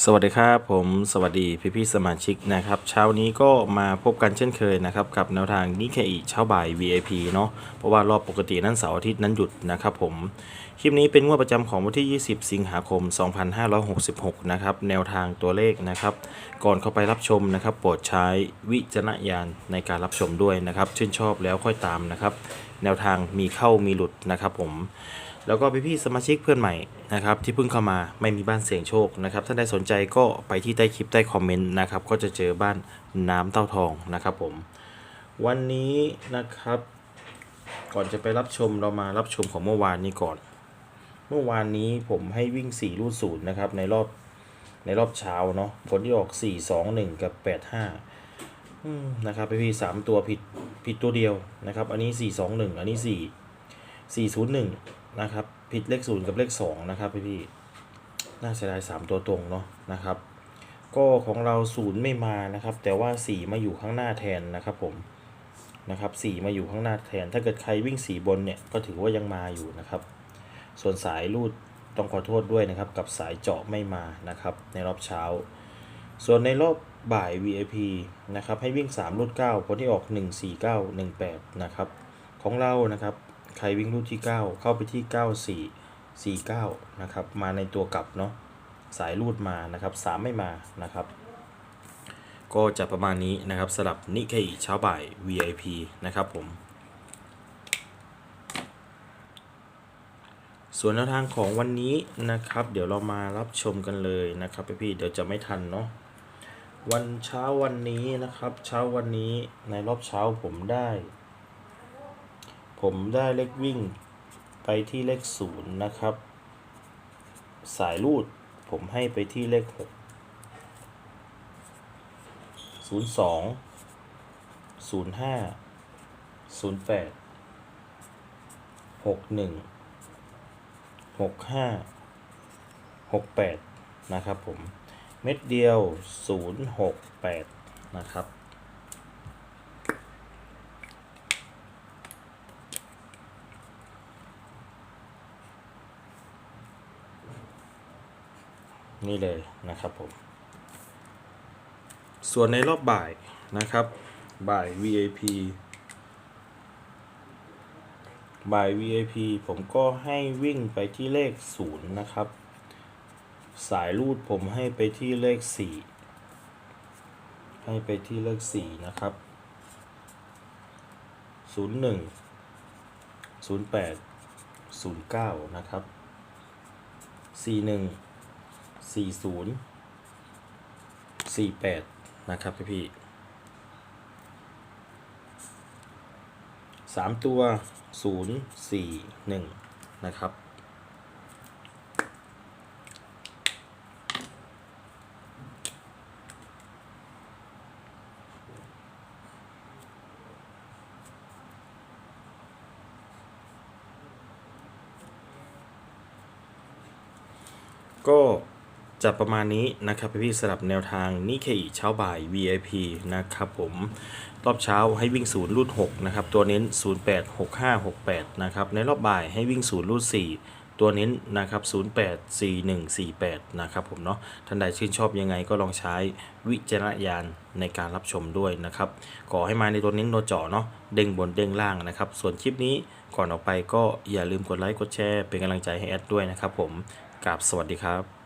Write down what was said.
สวัสดีครับผมสวัสดีพี่พี่สมาชิกนะครับเช้านี้ก็มาพบกันเช่นเคยนะครับกับแนวทางนิเคอีเช้าบ่าย VIP เนาะเพราะว่ารอบปกตินั้นเสาร์อาทิตย์นั้นหยุดนะครับผมคลิปนี้เป็นงวดประจำของวันที่ 20 สิงหาคม 2566 นะครับแนวทางตัวเลขนะครับก่อนเข้าไปรับชมนะครับโปรดใช้วิจารณญาณในการรับชมด้วยนะครับชื่นชอบแล้วค่อยตามนะครับแนวทางมีเข้ามีหลุดนะครับผม แล้วก็พี่ๆสมาชิกเพื่อนใหม่นะครับที่เพิ่งเข้ามาไม่มีบ้านเสียงโชคนะครับท่านใดสนใจก็ไปที่ใต้คลิปใต้คอมเมนต์นะครับก็จะเจอบ้านน้ำเต้าทองนะครับผมวันนี้นะครับ ก่อนจะไปรับชมเรามารับชมของเมื่อวานนี้ก่อน เมื่อวานนี้ผมให้วิ่ง 4 รูดศูนย์นะครับในรอบในรอบเช้าเนาะผลที่ออก 4 2 1 กับ 8 5นะครับพี่ๆสามตัวผิดผิดตัวเดียวนะครับ อันนี้ 4 2 1 อันนี้ 4 4 0 1 นะครับผิดเลข0กับเลข2นะครับพี่ๆน่าเสียดาย3ตัวตรงเนาะนะครับ ก็ของเรา0ไม่มานะครับ แต่ว่า4มาอยู่ข้างหน้าแทนนะครับผมนะครับ4มาอยู่ข้างหน้าแทน ถ้าเกิดใครวิ่ง4บนเนี่ยก็ถือว่ายังมาอยู่นะครับ ส่วนสายรูดต้องขอโทษด้วยนะครับ กับสายเจาะไม่มานะครับ ในรอบเช้า ส่วนในรอบบ่าย VIP นะครับให้วิ่ง3รูด9ผลที่ออก 1 4 9 1 8 นะครับ ของเรานะครับ ใครวิ่งรูดที่ 9 เข้าไปที่ 9 4 4 9 นะครับ มาในตัวกลับเนาะสายรูดมานะครับ 3 ไม่มานะครับ ก็จะประมาณนี้นะครับสำหรับนิเคอิเช้าบ่าย VIP นะครับผม ส่วนแนวทางของวันนี้นะครับ เดี๋ยวเรามารับชมกันเลยนะครับพี่ๆเดี๋ยวจะไม่ทันเนาะวันเช้าวันนี้นะครับ เช้าวันนี้ในรอบเช้าผมได้ ผมได้เลขวิ่งไปที่เลขศูนย์นะครับ สายรูดผมให้ไปที่เลขหกศูนย์สองศูนย์ห้าศูนย์แปดหกหนึ่งหกห้าหกแปดนะครับผม เม็ดเดียวศูนย์หกแปดนะครับ นี่เลยนะครับผมส่วนในรอบบ่ายนะครับ บ่าย VIP บ่าย VIP ผมก็ให้วิ่งไปที่เลข 0 นะครับ สายรูดผมให้ไปที่เลข 4 ให้ไปที่เลข 4 นะครับ 01 08 09 นะครับ 41 40 48นย์สี่แปดนะครับพี่พี่สามตัวศูนย์สี่หนึ่งนะครับก็ จะประมาณนี้นะครับพี่สำหรับแนวทางนิเคอิเช้าบ่าย VIP นะครับผมรอบเช้าให้วิ่งศูนย์รูด6นะครับตัวเน้น 08 65 68นะครับในรอบบ่ายให้วิ่งศูนย์รูด4ตัวเน้นนะครับ08 41 48นะครับผมเนาะท่านใดชื่นชอบยังไงก็ลองใช้วิจารณญาณในการรับชมด้วยนะครับขอให้มาในตัวเน้นตัวจาะเนาะเด้งบนเด้งล่างนะครับส่วนคลิปนี้ก่อนออกไปก็อย่าลืมกดไลค์กดแชร์เป็นกำลังใจให้แอดด้วยนะครับผมกราบสวัสดีครับ